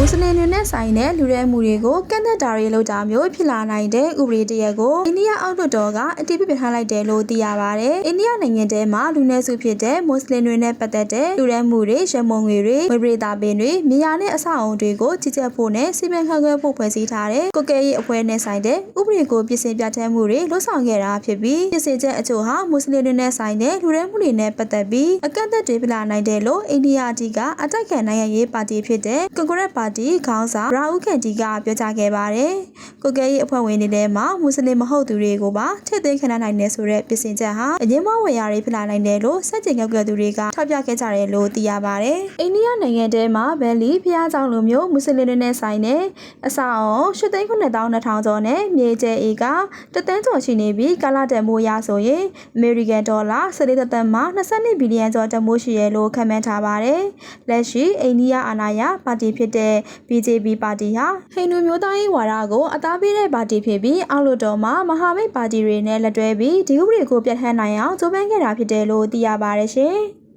ဆိုင်တဲ့လူရဲမှုတွေကိုကန့်သက်တာတွေလုပ်တာမျိုးဖြစ်လာနိုင်တဲ့ဥပဒေတရက်ကိုအိန္ဒိယအောက်လွှတ်တော်ကအတည်ပြုပြထားလိုက်တယ်လို့သိရပါတယ်။အိန္ဒိယနိုင်ငံထဲမှာလူနည်းစုဖြစ်တဲ့မွတ်စလင်တွေနဲ့ပတ်သက်တဲ့လူရဲမှုတွေရမုံငွေတွေဝိပရိတာပင်တွေမြေယာနဲ့အဆောက်အအုံတွေကိုကြီးကြပ်ဖို့နဲ့စီမံခန့်ခွဲဖို့ဖွဲ့စည်းထားတဲ့ကုကဲရေးအဖွဲ့နဲ့ဆိုင်တဲ့ဥပဒေကိုပြင်ဆင်ပြဋ္ဌာန်းမှုတွေလှုပ်ဆောင်ခဲ့တာဖြစ်ပြီးပြင်ဆင်ချက်အချို့ဟာမွတ်စလင်တွေနဲ့ဆိုင်တဲ့လူရဲမှုတွေနဲ့ပတ်သက်ပြီးအကန့်အသတ်တွေပြလာနိုင်တယ်လို့အိန္ဒိယအကြီးကအတိုက်ခံနိုင်ငံရေးပါတီဖြစ်တဲ့ကွန်ဂရက်ပါတီခေါင်းဆောင်ရာဦးခန့်ကြီးကပြောကြားခဲ့ပါတယ်။ကိုကဲရေးအဖွဲ့ဝင်တွေထဲမှာမွတ်စလင်မဟုတ်သူတွေကိုပါထည့်သွင်းခံနိုင်တယ်ဆိုတဲ့ပြင်ဆင်ချက်ဟာအငင်းမဝေရာတွေဖြစ်လာနိုင်တယ်လို့စက်ကျင်ကောက်ကသူတွေကထောက်ပြခဲ့ကြတယ်လို့သိရပါတယ်။အိန္ဒိယနိုင်ငံထဲမှာဘယ်လီဖျားကြောင်လိုမျိုးမွတ်စလင်တွေနဲ့ဆိုင်တဲ့အဆောက်အုံ8,900ကျော်နဲ့မြေကျဲအေကတသန်းကျော်ရှိနေပြီးကာလတန်မိုးရဆိုရင်အမေရိကန်ဒေါ်လာ14သန်းမှ22ဘီလီယံကျော်တန်မိုးရှိရလို့ခန့်မှန်းထားပါတယ်။လက်ရှိအိန္ဒိယအာဏာရပါတီဖြစ်တဲ့ BJP ပါတီဟာဟိန္ဒူမျိုးသားရေးဝါဒကိုအသားပေးတဲ့ပါတီဖြစ်ပြီးအောက်လွှတ်တော်မှာမဟာမိတ်ပါတီတွေနဲ့လက်တွဲပြီးဒီဥပဒေကိုပြဋ္ဌာန်းနိုင်အောင်ကြိုးပမ်းခဲ့တာဖြစ်တယ်လို့သိရပါတယ်ရှင်။